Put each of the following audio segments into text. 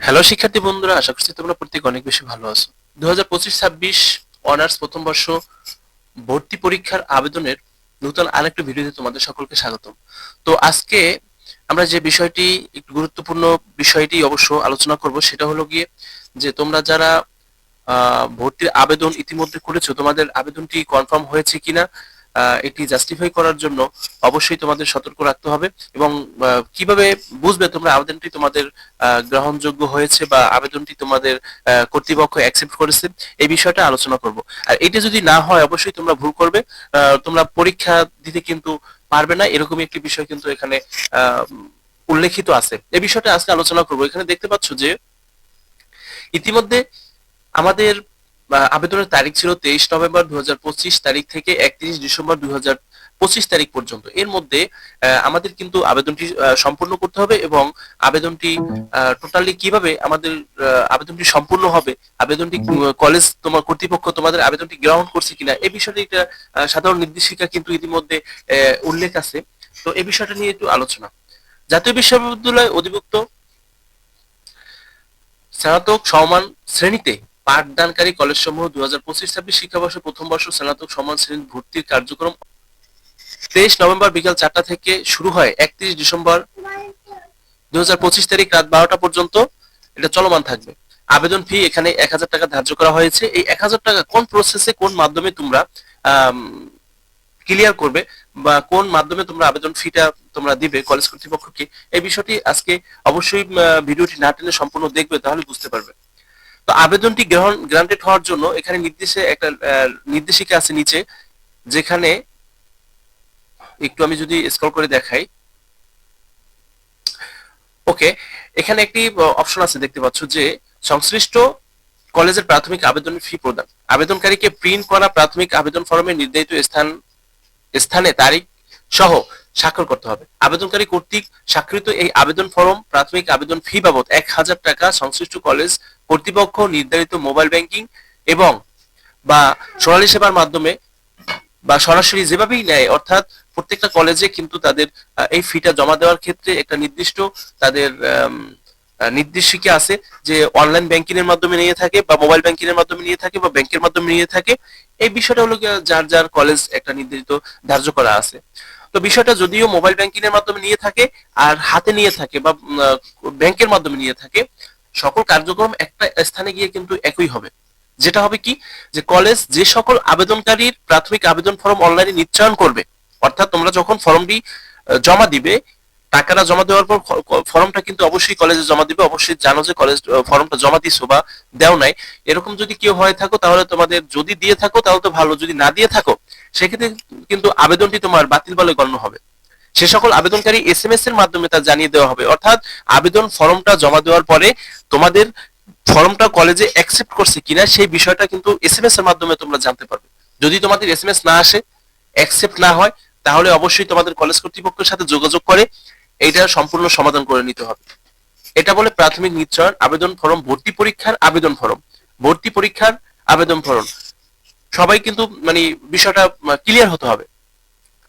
Hello শিক্ষার্থী বন্ধুরা, আশা করছি তোমরা প্রত্যেক অনেক বেশি ভালো আছো। দু হাজার পঁচিশ ছাব্বিশ অনার্স প্রথম বর্ষ ভর্তি পরীক্ষার আবেদনের নতুন আরেকটা ভিডিওতে তোমাদের সকলকে স্বাগতম। তো আজকে আমরা যে বিষয়টি, একটু গুরুত্বপূর্ণ বিষয়টি অবশ্য আলোচনা করব, সেটা হলো গিয়ে যে তোমরা যারা ভর্তির আবেদন ইতিমধ্যে করেছ, তোমাদের আবেদনটি কনফার্ম হয়েছে কিনা এটি জাস্টিফাই করার জন্য অবশ্যই তোমাদের সতর্ক রাখতে হবে এবং কীভাবে বুঝবে তোমরা আবেদনটি তোমাদের গ্রহণযোগ্য হয়েছে বা আবেদনটি তোমাদের কর্তৃপক্ষ অ্যাকসেপ্ট করেছে, এই বিষয়টা আলোচনা করব। আর এটা যদি না হয়, অবশ্যই তোমরা ভুল করবে। তোমরা পরীক্ষা দিতে কিন্তু পারবে না। এরকমই একটি বিষয় কিন্তু এখানে উল্লেখিত আছে। এই বিষয়টা আজকে আলোচনা করব। এখানে দেখতে পাচ্ছ যে ইতিমধ্যে আমাদের আবেদনের তারিখ ছিল তেইশ নভেম্বর দুই হাজার পঁচিশ তারিখ থেকে একত্রিশ ডিসেম্বর দু পঁচিশ তারিখ পর্যন্ত। এর মধ্যে আমাদের কিন্তু আবেদনটি সম্পূর্ণ করতে হবে এবং আবেদনটি টোটালি কীভাবে আমাদের আবেদনটি সম্পূর্ণ হবে, আবেদনটি কলেজ তোমার কর্তৃপক্ষ তোমাদের আবেদনটি গ্রহণ করছে কিনা, এ বিষয়টি একটা সাধারণ নির্দেশিকা কিন্তু ইতিমধ্যে উল্লেখ আছে। তো এ বিষয়টা নিয়ে একটু আলোচনা। জাতীয় বিশ্ববিদ্যালয় অধিভুক্ত স্নাতক সমান শ্রেণীতে পাঠদানকারী কলেজ সমূহ দু হাজার পঁচিশ ছাব্বিশ শিক্ষাবর্ষ প্রথম বর্ষ স্নাতক সমান শ্রেণির ভর্তির কার্যক্রম তেইশ নভেম্বর বিকাল চারটা থেকে শুরু হয়। একত্রিশ ডিসেম্বর দু হাজার পঁচিশ তারিখ রাত বারোটা পর্যন্ত এটা চলমান থাকবে। আবেদন ফি এখানে এক হাজার টাকা ধার্য করা হয়েছে। এই এক হাজার টাকা কোন প্রসেসে কোন মাধ্যমে তোমরা ক্লিয়ার করবে বা কোন মাধ্যমে তোমরা আবেদন ফিটা তোমরা দিবে কলেজ কর্তৃপক্ষকে, এই বিষয়টি আজকে অবশ্যই ভিডিওটি না টেনে সম্পূর্ণ দেখবে তাহলে বুঝতে পারবে। আবেদনটি গ্রহণ গ্রান্টেড হওয়ার জন্য এখানে নির্দেশে একটা নির্দেশিকা আছে নিচে, যেখানে একটু আমি যদি স্ক্রল করে দেখাই। ওকে এখানে একটি অপশন আছে দেখতে পাচ্ছ যে সংশ্লিষ্ট কলেজের প্রাথমিক আবেদনের ফি প্রদান। আবেদনকারীকে প্রিন্ট করা প্রাথমিক আবেদন ফর্মে নির্ধারিত স্থান, স্থানে তারিখ সহ স্বাক্ষর করতে হবে। আবেদনকারী কর্তৃক স্বাক্ষরিত এই আবেদন ফর্ম, প্রাথমিক আবেদন ফি বাবদ এক হাজার টাকা সংশ্লিষ্ট কলেজ কর্তৃপক্ষ নির্ধারিত মোবাইল ব্যাংকিং এবং বা সোনালী সেবার মাধ্যমে বা সরাসরি যেভাবেই নেয়, অর্থাৎ প্রত্যেকটা কলেজে কিন্তু তাদের এই ফিটা জমা দেওয়ার ক্ষেত্রে একটা নির্দিষ্ট তাদের নির্দেশিকা আছে যে অনলাইন ব্যাংকিং এর মাধ্যমে নিয়ে থাকে বা মোবাইল ব্যাংকিং এর মাধ্যমে নিয়ে থাকে বা ব্যাংকের মাধ্যমে নিয়ে থাকে। এই বিষয়টা হলো যার যার কলেজ একটা নির্ধারিত ধার্য করা আছে। তো বিষয়টা যদিও মোবাইল ব্যাংকিং এর মাধ্যমে নিয়ে থাকে আর হাতে নিয়ে থাকে বা ব্যাংকের মাধ্যমে নিয়ে থাকে, সকল কার্যক্রম একটা স্থানে গিয়ে কিন্তু একই হবে। যেটা হবে কি? যে কলেজ যে সকল আবেদনকারীর প্রাথমিক আবেদন ফর্ম অনলাইনে নিশ্চয়ন করবে, অর্থাৎ তোমরা যখন ফর্মটি জমা দিবে, টাকাটা জমা দেওয়ার পর ফর্মটা কিন্তু অবশ্যই কলেজে জমা দিবে, অবশ্যই জানো যে কলেজ ফর্মটা জমা দিছো বা দেও নাই। এরকম যদি কেউ হয়ে থাকো, তাহলে তোমাদের যদি দিয়ে থাকো, তাহলে তো ভালো। যদি না দিয়ে থাকো সেক্ষেত্রে কিন্তু আবেদনটি তোমার বাতিল বলে গণ্য হবে। সে সকল আবেদনকারী এস এম এস এর মাধ্যমে তা জানিয়ে দেওয়া হবে। অর্থাৎ আবেদন ফর্মটা জমা দেওয়ার পরে তোমাদের ফর্মটা কলেজে অ্যাকসেপ্ট করছে কিনা সেই বিষয়টা কিন্তু এস এম এস এর মাধ্যমে তোমরা জানতে পারবে। যদি তোমাদের এস এম এস না আসে অ্যাকসেপ্ট না হয়, তাহলে অবশ্যই তোমাদের কলেজ কর্তৃপক্ষের সাথে যোগাযোগ করে এইটা সম্পূর্ণ সমাধান করে নিতে হবে। এটা বলে প্রাথমিক নিশ্চয়ন আবেদন ফর্ম, ভর্তি পরীক্ষার আবেদন ফর্ম। ভর্তি পরীক্ষার আবেদন ফর্ম। সবাই কিন্তু মানে বিষয়টা ক্লিয়ার হতে হবে।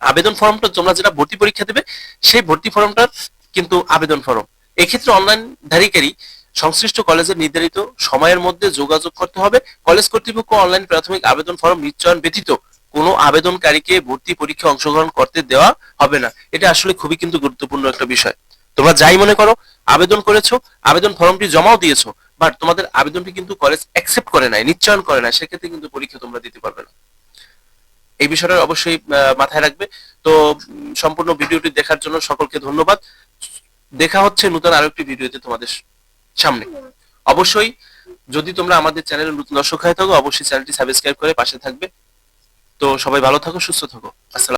আবেদন ফর্মটা তোমরা যেটা ভর্তি পরীক্ষা দেবে, সেই ভর্তি ফর্মটার কিন্তু আবেদন ফর্ম। এক্ষেত্রে অনলাইন ধারীকারী সংশ্লিষ্ট কলেজের নির্ধারিত সময়ের মধ্যে যোগাযোগ করতে হবে। কলেজ কর্তৃপক্ষ অনলাইন প্রাথমিক আবেদন ফর্ম নিশ্চয়ন ব্যতীত কোনো আবেদনকারীকে ভর্তি পরীক্ষা অংশগ্রহণ করতে দেওয়া হবে না। এটা আসলে খুবই কিন্তু গুরুত্বপূর্ণ একটা বিষয়। তোমরা যাই মনে করো, আবেদন করেছ, আবেদন ফর্মটি জমাও দিয়েছ বাট তোমাদের আবেদনটি কিন্তু কলেজ অ্যাকসেপ্ট করে নাই, নিশ্চয়ন করে নাই, সেক্ষেত্রে কিন্তু পরীক্ষা তোমরা দিতে পারবে না। এই বিষয়টা অবশ্যই মাথায় রাখবে। তো সম্পূর্ণ ভিডিওটি দেখার জন্য সকলকে ধন্যবাদ। দেখা হচ্ছে নতুন আরও একটি ভিডিওতে তোমাদের সামনে। অবশ্যই, যদি তোমরা আমাদের চ্যানেলে নতুন দর্শক হয়ে থাকো, অবশ্যই চ্যানেলটি সাবস্ক্রাইব করে পাশে থাকবে। তো, সবাই ভালো থাকো, সুস্থ থাকো। আসসালাম